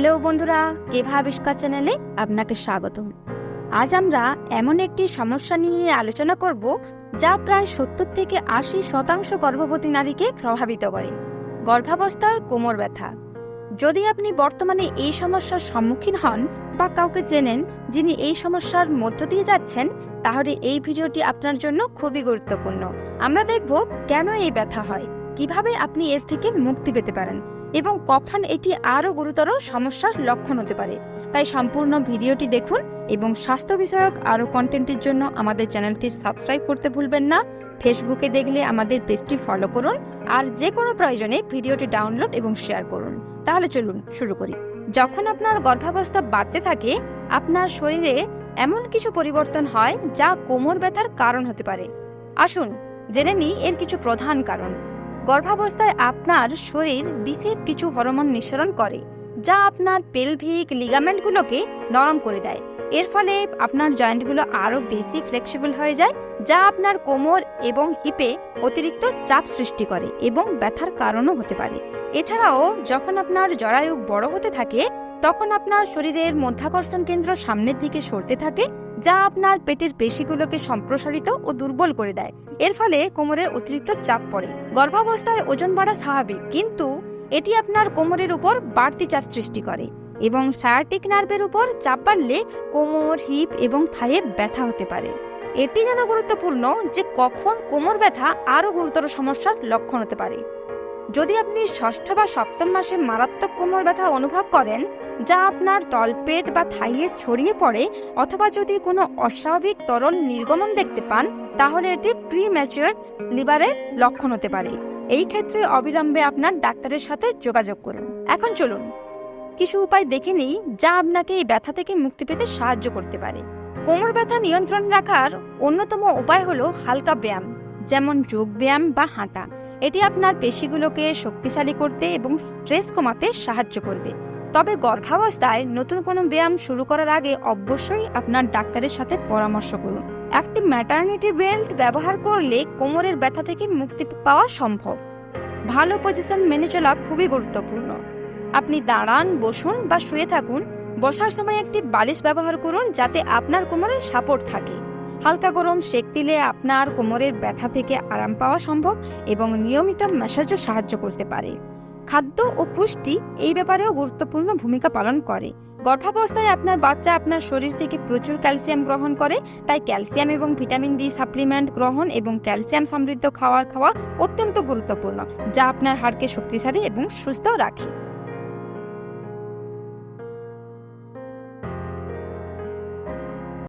Hello বন্ধুরা, কেভা আবিষ্কার চ্যানেলে আপনাকে স্বাগতম। আজ আমরা এমন একটি সমস্যা নিয়ে আলোচনা করব, যা প্রায় সত্তর থেকে আশি শতাংশ গর্ভবতী নারীকে প্রভাবিত করে। গর্ভাবস্থায় কোমর ব্যথা। যদি আপনি বর্তমানে এই সমস্যার সম্মুখীন হন বা কাউকে চেনেন যিনি এই সমস্যার মধ্য দিয়ে যাচ্ছেন, তাহলে এই ভিডিওটি আপনার জন্য খুবই গুরুত্বপূর্ণ। আমরা দেখব কেন এই ব্যথা হয়, কীভাবে আপনি এর থেকে মুক্তি পেতে পারেন। এবং কখন এটি আরও গুরুতর সমস্যার লক্ষণ হতে পারে। তাই সম্পূর্ণ ভিডিওটি দেখুন এবং স্বাস্থ্য বিষয়ক আরও কন্টেন্টের জন্য আমাদের চ্যানেলটি সাবস্ক্রাইব করতে ভুলবেন না। ফেসবুকে দেখলে আমাদের পেজটি ফলো করুন আর যে কোনো প্রয়োজনে ভিডিওটি ডাউনলোড এবং শেয়ার করুন। তাহলে চলুন শুরু করি। যখন আপনার গর্ভাবস্থা বাড়তে থাকে, আপনার শরীরে এমন কিছু পরিবর্তন হয় যা কোমর ব্যথার কারণ হতে পারে। আসুন, জেনে নিই এর কিছু প্রধান কারণ। গর্ভাবস্থায় আপনার শরীর বিশেষ কিছু হরমোন নিঃসরণ করে, যা আপনার পেলভিক লিগামেন্টগুলোকে নরম করে দেয়। এর ফলে আপনার জয়েন্টগুলো আরও বেশি ফ্লেক্সিবল হয়ে যায়, যা আপনার কোমর এবং হিপে অতিরিক্ত চাপ সৃষ্টি করে এবং ব্যথার কারণও হতে পারে। এছাড়াও যখন আপনার জরায়ু বড় হতে থাকে, তখন আপনার শরীরের মধ্যাকর্ষণ কেন্দ্র সামনের দিকে সরতে থাকে যা আপনার পেটের পেশিগুলোকে সম্প্রসারিত ও দুর্বল করে দেয়। এর ফলে কোমরের অতিরিক্ত চাপ পড়ে। গর্ভাবস্থায় ওজন বাড়া স্বাভাবিক, কিন্তু এটি আপনার কোমরের উপর বাড়তি চাপ সৃষ্টি করে এবং সায়াটিক নার্ভের উপর চাপ বাড়লে কোমর, হিপ এবং থাইয়ে ব্যথা হতে পারে। এটি যেন গুরুত্বপূর্ণ যে কখন কোমর ব্যথা আরও গুরুতর সমস্যার লক্ষণ হতে পারে। যদি আপনি ষষ্ঠ বা সপ্তম মাসে মারাত্মক কোমর ব্যথা অনুভব করেন, যা আপনার তলপেট বা থাইয়ে ছড়িয়ে পড়ে অথবা যদি কোনো অস্বাভাবিক তরল নির্গমন দেখতে পান, তাহলে এটি প্রি ম্যাচিওর লিভারের লক্ষণ হতে পারে। এই ক্ষেত্রে অবিলম্বে আপনার ডাক্তারের সাথে যোগাযোগ করুন। এখন চলুন। কিছু উপায় দেখে নিই যা আপনাকে এই ব্যথা থেকে মুক্তি পেতে সাহায্য করতে পারে। কোমর ব্যথা নিয়ন্ত্রণ রাখার অন্যতম উপায় হলো হালকা ব্যায়াম, যেমন যোগ ব্যায়াম বা হাঁটা। এটি আপনার পেশিগুলোকে শক্তিশালী করতে এবং স্ট্রেস কমাতে সাহায্য করবে। তবে গর্ভাবস্থায় নতুন কোনো ব্যায়াম শুরু করার আগে অবশ্যই আপনার ডাক্তারের সাথে পরামর্শ করুন। একটি ম্যাটার্নিটি বেল্ট ব্যবহার করলে কোমরের ব্যথা থেকে মুক্তি পাওয়া সম্ভব। ভালো পজিশন মেনে চলা খুবই গুরুত্বপূর্ণ। আপনি দাঁড়ান, বসুন বা শুয়ে থাকুন। বসার সময় একটি বালিশ ব্যবহার করুন যাতে আপনার কোমরে সাপোর্ট থাকে। হালকা গরম সেক দিলে আপনার কোমরের ব্যথা থেকে আরাম পাওয়া সম্ভব এবং নিয়মিত ম্যাসাজও সাহায্য করতে পারে। খাদ্য ও পুষ্টি এই ব্যাপারেও গুরুত্বপূর্ণ ভূমিকা পালন করে। গর্ভাবস্থায় আপনার বাচ্চা আপনার শরীর থেকে প্রচুর ক্যালসিয়াম গ্রহণ করে, তাই ক্যালসিয়াম এবং ভিটামিন ডি সাপ্লিমেন্ট গ্রহণ এবং ক্যালসিয়াম সমৃদ্ধ খাবার খাওয়া অত্যন্ত গুরুত্বপূর্ণ, যা আপনার হাড়কে শক্তিশালী এবং সুস্থ রাখে।